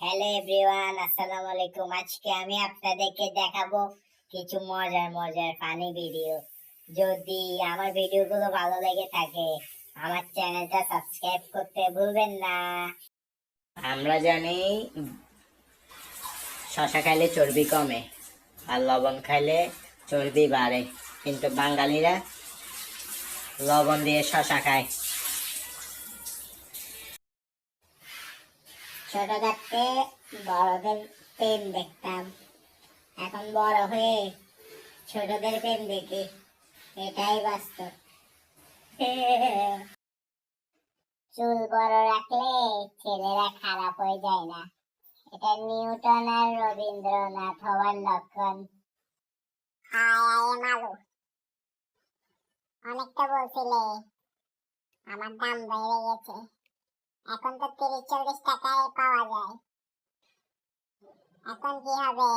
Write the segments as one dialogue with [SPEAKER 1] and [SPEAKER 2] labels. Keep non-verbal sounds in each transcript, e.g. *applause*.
[SPEAKER 1] Hello everyone আসসালামু আলাইকুম আজকে আমি আপনাদেরকে দেখাবো কিছু মজার মজার ফানি ভিডিও যদি আমার ভিডিওগুলো ভালো লেগে থাকে, আমার চ্যানেলটা সাবস্ক্রাইব করতে ভুলবেন না। আমরা জানি শশা খাইলে চর্বি কমে আর লবণ খাইলে চর্বি বাড়ে। কিন্তু বাঙালিরা লবণ দিয়ে শশা খায়। ছোট থাকতে বড়দের প্রেম দেখতাম। এখন বড় হয়ে ছোটদের প্রেম দেখি, এটাই বাস্তব। চুল বড় রাখলে ছেলেরা খারাপ হয়ে যায় না। এটা নিউটন আর রবীন্দ্রনাথ হওয়ার লক্ষণ। মালু। অনেকটা বলছিলে, আমার দাম বেড়ে গেছে। এখন তো তিরিশ চল্লিশ টাকায় পাওয়া যায়। এখন কি হবে?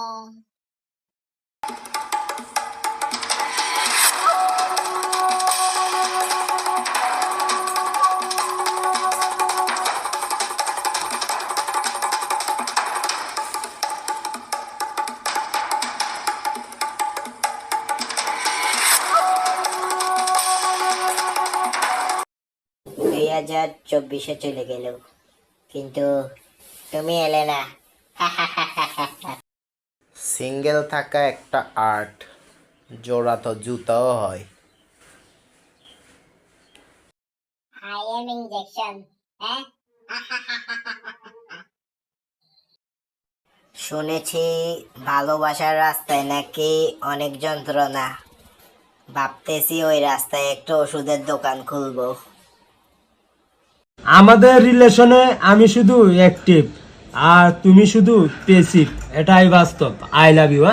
[SPEAKER 1] হাজার চব্বিশে চলে গেল। কিন্তু তুমি এলে না
[SPEAKER 2] সিঙ্গেল থাকা একটা আর্ট জোড়া তো জুতাও হয়।
[SPEAKER 1] আই এম ইনজেকশন হ্যাঁ? *laughs* শুনেছি ভালোবাসার রাস্তায় নাকি অনেক যন্ত্রণা। ভাবতেছি ওই রাস্তায় একটু ওষুধের দোকান খুলবো।
[SPEAKER 3] আমাদের রিলেশনে আমি শুধু অ্যাক্টিভ আর তুমি শুধু পেসিভ এটাই বাস্তব। I love you